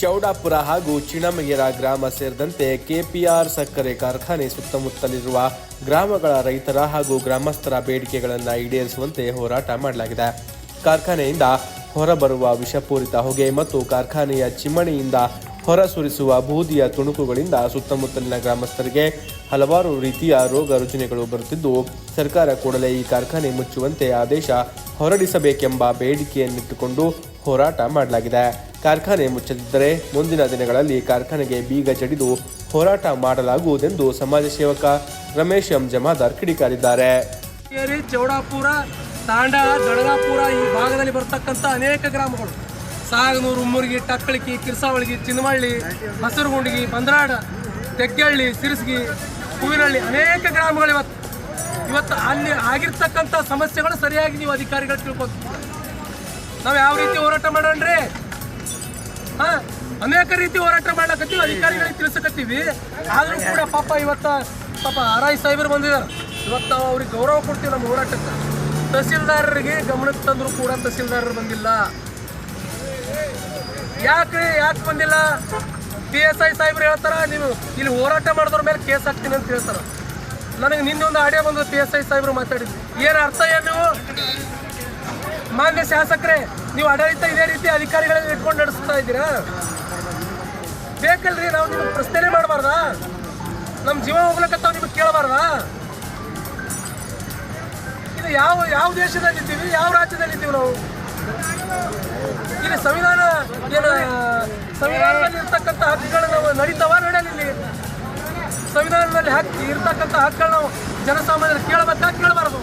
ಚೌಡಾಪುರ ಹಾಗೂ ಚಿಣಮಗೆರ ಗ್ರಾಮ ಸೇರಿದಂತೆ ಕೆಪಿಆರ್ ಸಕ್ಕರೆ ಕಾರ್ಖಾನೆ ಸುತ್ತಮುತ್ತಲಿರುವ ಗ್ರಾಮಗಳ ರೈತರ ಹಾಗೂ ಗ್ರಾಮಸ್ಥರ ಬೇಡಿಕೆಗಳನ್ನು ಈಡೇರಿಸುವಂತೆ ಹೋರಾಟ ಮಾಡಲಾಗಿದೆ. ಕಾರ್ಖಾನೆಯಿಂದ ಹೊರಬರುವ ವಿಷಪೂರಿತ ಹೊಗೆ ಮತ್ತು ಕಾರ್ಖಾನೆಯ ಚಿಮಣಿಯಿಂದ ಹೊರಸುರಿಸುವ ಬೂದಿಯ ತುಣುಕುಗಳಿಂದ ಸುತ್ತಮುತ್ತಲಿನ ಗ್ರಾಮಸ್ಥರಿಗೆ ಹಲವಾರು ರೀತಿಯ ರೋಗ ರುಜಿನಗಳು ಬರುತ್ತಿದ್ದು, ಸರ್ಕಾರ ಕೂಡಲೇ ಈ ಕಾರ್ಖಾನೆ ಮುಚ್ಚುವಂತೆ ಆದೇಶ ಹೊರಡಿಸಬೇಕೆಂಬ ಬೇಡಿಕೆಯನ್ನಿಟ್ಟುಕೊಂಡು ಹೋರಾಟ ಮಾಡಲಾಗಿದೆ. ಕಾರ್ಖಾನೆ ಮುಚ್ಚದಿದ್ದರೆ ಮುಂದಿನ ದಿನಗಳಲ್ಲಿ ಕಾರ್ಖಾನೆಗೆ ಬೀಗ ಜಡಿದು ಹೋರಾಟ ಮಾಡಲಾಗುವುದೆಂದು ಸಮಾಜ ಸೇವಕ ರಮೇಶ್ ಎಂ ಜಮಾದಾರ್ ಕಿಡಿಕಾರಿದ್ದಾರೆ. ಕೇರಿ ಚೌಡಾಪುರ ತಾಂಡ ದಡಗಾಪುರ ಈ ಭಾಗದಲ್ಲಿ ಬರ್ತಕ್ಕಂಥ ಅನೇಕ ಗ್ರಾಮಗಳು. ಸಾಗನೂರು ಉಮ್ಮುರ್ಗಿ ಟಕ್ಕಳಿಕಿ, ಕಿರ್ಸಾವಳಗಿ ಚಿನ್ನಮಳ್ಳಿ ಹಸಿರುಗುಂಡಿಗಿ, ಬಂದ್ರಾಡ ತೆಗ್ಗಳ್ಳಿ ಸಿರಿಸ್ಗಿ ಹೂವಿನಹಳ್ಳಿ ಅನೇಕ ಗ್ರಾಮಗಳು ಇವತ್ತು. ಇವತ್ತು ಅಲ್ಲಿ ಆಗಿರ್ತಕ್ಕಂಥ ಸಮಸ್ಯೆಗಳು ಸರಿಯಾಗಿ ನೀವು ಅಧಿಕಾರಿಗಳು ತಿಳ್ಕೊತೀವಿ ನಾವು ಯಾವ ರೀತಿ ಹೋರಾಟ ಮಾಡೋಣ್ರಿ? ಹಾ, ಅನೇಕ ರೀತಿ ಹೋರಾಟ ಮಾಡ್ಲಕತ್ತೀವಿ, ಅಧಿಕಾರಿಗಳಿಗೆ ತಿಳಿಸಕತ್ತೀವಿ. ಆದ್ರೂ ಕೂಡ ಪಾಪ ಇವತ್ತ ಪಾಪ ಆರ್ ಐ ಸಾಹೇಬರು ಬಂದಿದ್ದಾರೆ ಇವತ್ತು ಅವ್ರಿಗೆ ಗೌರವ ಕೊಡ್ತೀವಿ ನಮ್ಮ ಹೋರಾಟಕ್ಕೆ. ತಹಸೀಲ್ದಾರರಿಗೆ ಗಮನಕ್ಕೆ ತಂದರೂ ಕೂಡ ತಹಸೀಲ್ದಾರರು ಬಂದಿಲ್ಲ. ಯಾಕೆ ಯಾಕೆ ಬಂದಿಲ್ಲ? ಪಿ ಎಸ್ ಐ ಸಾಹೇಬ್ರು ಹೇಳ್ತಾರ, ನೀವು ಇಲ್ಲಿ ಹೋರಾಟ ಮಾಡಿದ್ರ ಮೇಲೆ ಕೇಸ್ ಹಾಕ್ತೀನಿ ಅಂತ ಹೇಳ್ತಾರ. ನನಗೆ ನಿನ್ನೆ ಒಂದು ಆಡಿಯೋ ಬಂದು ಪಿ ಎಸ್ ಐ ಸಾಹೇಬ್ರು ಮಾತಾಡಿದ್ವಿ ಏನು ಅರ್ಥ ಏನು ನೀವು? ಮಾನ್ಯ ಶಾಸಕರೇ, ನೀವು ಆಡಳಿತ ಇದೇ ರೀತಿ ಅಧಿಕಾರಿಗಳನ್ನ ಇಟ್ಕೊಂಡು ನಡೆಸ್ತಾ ಇದ್ದೀರಾ? ಬೇಕಲ್ರಿ, ನಾವು ನಿಮ್ಗೆ ಪ್ರಶ್ನೆ ಮಾಡಬಾರ್ದಾ? ನಮ್ಮ ಜೀವ ಹೋಗ್ಲಕ್ಕತ್ತಾವ ನಿಮಗೆ ಕೇಳಬಾರ್ದಾ? ಇದು ಯಾವ ಯಾವ ದೇಶದಲ್ಲಿದ್ದೀವಿ ಯಾವ ರಾಜ್ಯದಲ್ಲಿದ್ದೀವಿ ನಾವು? ಇಲ್ಲಿ ಸಂವಿಧಾನ, ಏನು ಸಂವಿಧಾನದಲ್ಲಿ ಇರ್ತಕ್ಕಂಥ ಹಕ್ಕುಗಳನ್ನ ನಡೀತಾವ ನಡೆಯಲಿಲ್ಲ ಸಂವಿಧಾನದಲ್ಲಿ ಹಕ್ಕಿ ಇರ್ತಕ್ಕಂಥ ಹಕ್ಕುಗಳು ನಾವು ಜನಸಾಮಾನ್ಯರು ಕೇಳಬೇಕಾ, ಕೇಳಬಾರ್ದ?